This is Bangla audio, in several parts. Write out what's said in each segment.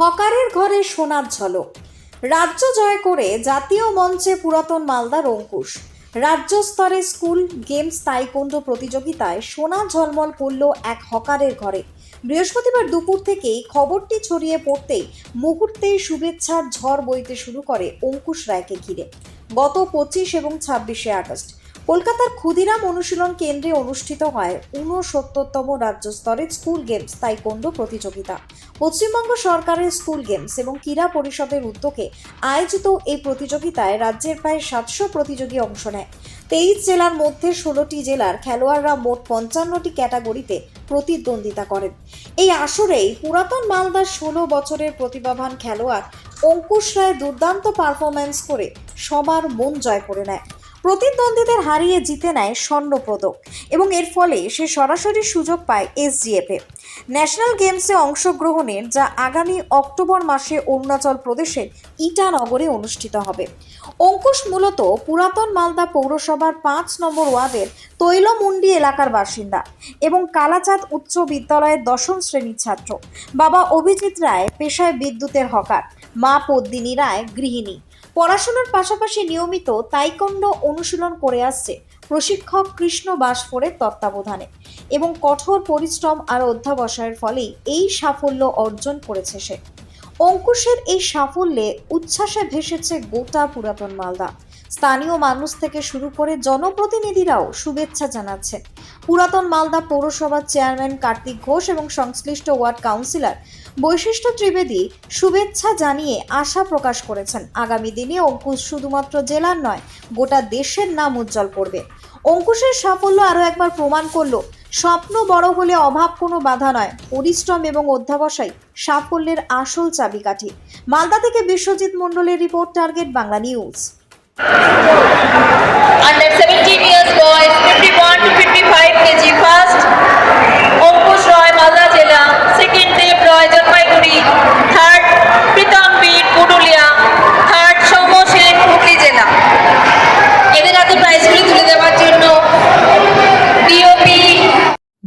হকারের ঘরে সোনার ঝলক। রাজ্য জয় করে জাতীয় মঞ্চে পুরাতন মালদার অঙ্কুশ রাজ্য স্তরে স্কুল, গেমস, তাইকোন্ডো প্রতিযোগিতায় সোনা ঝলমল করল এক হকারের ঘরে। বৃহস্পতিবার দুপুর থেকেই খবরটি ছড়িয়ে পড়তেই মুহূর্তেই শুভেচ্ছার ঝড় বইতে শুরু করে অঙ্কুশ রায়কে ঘিরে। গত পঁচিশ এবং ছাব্বিশে আগস্ট কলকাতার ক্ষুদিরাম অনুশীলন কেন্দ্রে অনুষ্ঠিত হয় ঊনসত্তরতম রাজ্য স্তরের স্কুল গেমস তাই তাইকোন্ডো প্রতিযোগিতা। পশ্চিমবঙ্গ সরকারের স্কুল গেমস এবং ক্রীড়া পরিষদের উদ্যোগে আয়োজিত এই প্রতিযোগিতায় রাজ্যের প্রায় সাতশো প্রতিযোগী অংশ নেয়। তেইশ জেলার মধ্যে ষোলোটি জেলার খেলোয়াড়রা মোট পঞ্চান্নটি ক্যাটাগরিতে প্রতিদ্বন্দ্বিতা করেন। এই আসরেই পুরাতন মালদার ষোলো বছরের প্রতিভাবান খেলোয়াড় অঙ্কুশ রায় দুর্দান্ত পারফরম্যান্স করে সবার মন জয় করে নেয়। প্রতিদ্বন্দ্বীদের হারিয়ে জিতে নেয় স্বর্ণপদক এবং এর ফলে সে সরাসরি সুযোগ পায় এসজিএফে ন্যাশনাল গেমসে অংশগ্রহণের যা আগামী অক্টোবর মাসে অরুণাচল প্রদেশের ইটানগরে অনুষ্ঠিত হবে। অঙ্কুশ মূলত পুরাতন মালদা পৌরসভার পাঁচ নম্বর ওয়ার্ডের তৈলমুন্ডি এলাকার বাসিন্দা এবং কালাচাঁদ উচ্চ বিদ্যালয়ের দশম শ্রেণির ছাত্র। বাবা অভিজিৎ রায় পেশায় বিদ্যুতের হকার, মা পদ্মিনী রায় গৃহিণী। পড়াশোনার পাশাপাশি নিয়মিত তাইকন্ড অনুশীলন করে আসছে প্রশিক্ষক কৃষ্ণ বাসফোরের তত্ত্বাবধানে এবং কঠোর পরিশ্রম আর অধ্যাবসায়ের ফলেই এই সাফল্য অর্জন করেছে সে। অঙ্কুশের এই সাফল্যে উচ্ছ্বাসে ভেসেছে গোটা পুরাতন মালদা। স্থানীয় মানুষ থেকে শুরু করে জনপ্রতিনিধিরাও শুভেচ্ছা জানাচ্ছেন। পুরাতন মালদা পৌরসভার চেয়ারম্যান কার্তিক ঘোষ এবং সংশ্লিষ্ট ওয়ার্ড কাউন্সিলর বৈশিষ্ট্য ত্রিবেদী শুভেচ্ছা জানিয়ে আশা প্রকাশ করেছেন। আগামী দিনে অঙ্কুশ শুধুমাত্র জেলার নয়, গোটা দেশের নাম উজ্জ্বল করবে। অঙ্কুশের সাফল্য আরও একবার প্রমাণ করল, স্বপ্ন বড় হলে অভাব কোনো বাধা নয়। পরিশ্রম এবং অধ্যাবসায় সাফল্যের আসল চাবিকাঠি। মালদা থেকে বিশ্বজিৎ মণ্ডলের রিপোর্ট, টার্গেট বাংলা নিউজ।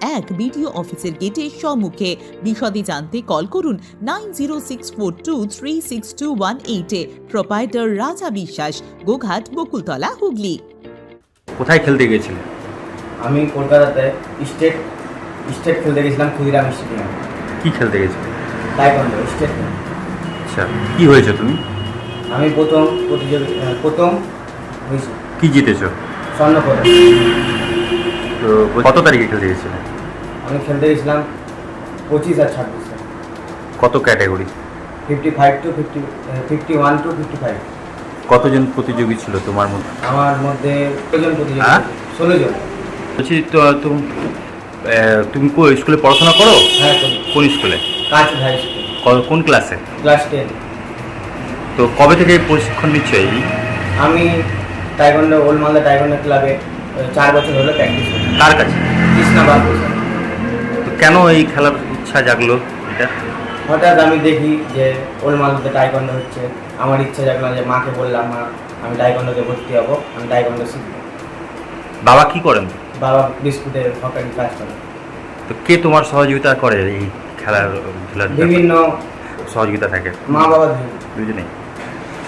এক বিডিও অফিসের গেটের সম্মুখে। বিশদে জানতে কল করুন nine zero six four two three six two one এইটে প্রোপাইটার রাজা বিশ্বাস গোঘাট বকুলতলা হুগলি। কোথায় খেলতে গেছিলে আমি কলকাতাতে স্টেট স্টেট খেলতে গেছিলাম ক্ষুদিরাম স্টেডিয়াম। কি খেলতে গেছিলে তাইকন্ড স্টেট আচ্ছা কি হয়েছে তুমি? আমি প্রথম প্রতিযোগী আহ, প্রথম হয়েছি। কি জিতেছো? স্বর্ণপদক। তো কত তারিখে খেলতে গেছিলে আমি খেলতে গেছিলাম পঁচিশ আর ছাব্বিশে। কত category? Fifty five two fifty fifty one two fifty five কতজন প্রতিযোগী ছিল তোমার মধ্যে? আমার মধ্যে ষোলোজন প্রতিযোগী হ্যাঁ? ষোলো জন বলছি তো তুমি আহ, তুমি কো স্কুলে পড়াশোনা করো? হ্যাঁ করি। কোন স্কুলে? কাজ হাই স্কুল। ক- কোন ক্লাসে? Class ten. তো কবে থেকে এই প্রশিক্ষণ নিচ্ছ এই? আমি টাইকন্ড ওল্ড মালদা টাইকন্ড ক্লাবে আহ, চার বছর হলো প্র্যাকটিস করি কার কাছে? কৃষ্ণা বাবু তো কেন এই খেলার ইচ্ছা জাগলো এটা? হঠাৎ আমি দেখি যে ওর মালতে টাইকন্ড হচ্ছে। আমার ইচ্ছা জাগলো যে মাকে বললাম মা আমি টাইকন্ডতে ভর্তি হব আমি টাইকন্ড শিখব। বাবা কি করেন? বাবা বিস্কুটের হকারি কাজ করে। তো কে তোমার সহযোগিতা করে এই খেলার খেলার বিভিন্ন সহযোগিতা থাকে। মা বাবা দুজন। দুজনেই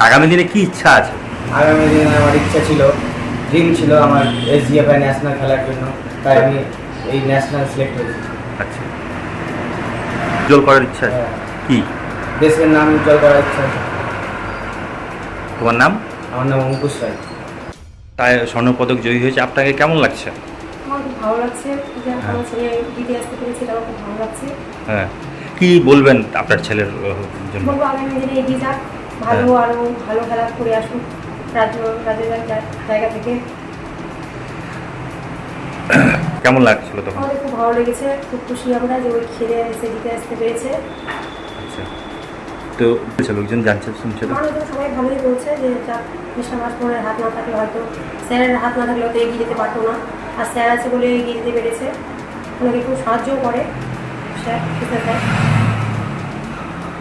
আগামী দিনে কি ইচ্ছা আছে? আগামী দিনে আমার ইচ্ছা ছিল ড্রিম ছিল আমার এস জিএফআই ন্যাশনাল খেলার জন্য। তাই আমি এই ন্যাশনাল সিলেক্ট হয়েছি। আচ্ছা। উজ্জ্বল করার ইচ্ছা আছে? হ্যাঁ। কি? দেশের নাম উজ্জ্বল করার ইচ্ছা তোমার নাম? আমার নাম অঙ্কুশ রায়। তাই স্বর্ণপদক জয়ী হয়েছে। আপনাকে কেমন লাগছে? আমার খুব ভালো লাগছে। যে হ্যাঁ। আমার ছেলে দিদি আসতে পেরেছে আমার খুব ভালো লাগছে। হ্যাঁ। কি বলবেন আপনার ছেলের জন্য? বলব আগামী দিনে এগিয়ে যাক। ভালো হ্যাঁ। আরও ভালো খেলা করে আসুক। জায়গা- থেকে। কেমন লাগছিল তখন? আমাদের খুব ভালো লেগেছে খুব খুশি আমরা যে ওই খেলে এসে জিতে আসতে পেরেছে। আচ্ছা। তো বলছে লোকজন জানছে শুনছে তো? মানুষজন সবাই ভালোই বলছে যে যা কৃষ্ণ মাস মোহনের হাত না থাকলে হয়তো স্যারের হাত না থাকলে হয়তো এগিয়ে যেতে পারতো না। আর স্যার আছে বলে এগিয়ে যেতে পেরেছে। ওনাকে খুব সাহায্যও করে। Sir Krishna sir.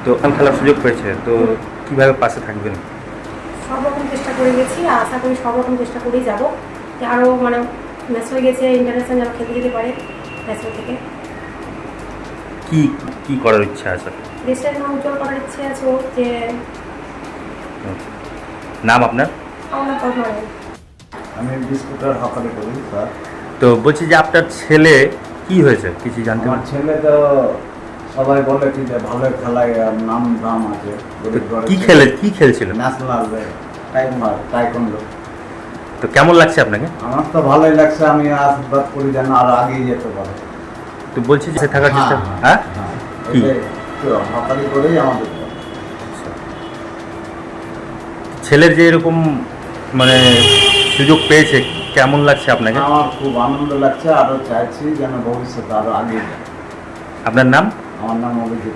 তো খেলার সুযোগ পেয়েছে তো কীভাবে পাশে থাকবেন? চেষ্টা করে গেছি আর আশা করি সব রকম চেষ্টা করেই যাব। যে আরও মানে ম্যাচ হয়ে গেছে ইন্টারন্যাশনাল যেন খেলতে যেতে পারে ম্যাচ থেকে। কি কি করার ইচ্ছা আছে? দেশের নাম উজ্জ্বল করার ইচ্ছে আছে যে নাম আপনার? আমরা আমি বিস্কুটের হকারি করি স্যার। তো বলছি যে আপনার ছেলে কি হয়েছে? কিছু জানতে আমার ছেলে তো সবাই বলে কি যে ভালো খেলায় নাম দাম আছে। কি খেলে কি খেলছিল ন্যাশনাল টাইকন্ডো তো কেমন লাগছে আপনাকে? আমার তো ভালোই লাগছে আমি আশীর্বাদ করি যেন আরও আগিয়ে যেতে পারে। তো বলছি যে থাকার চেষ্টা হ্যাঁ কি? হকারি করেই আমাদের ছেলের যে এরকম মানে সুযোগ পেয়েছে কেমন লাগছে আপনাকে? আমার খুব আনন্দ লাগছে আরও চাইছি যেন ভবিষ্যতে আরও আগিয়ে যায় আপনার নাম? আমার নাম অভিজিৎ।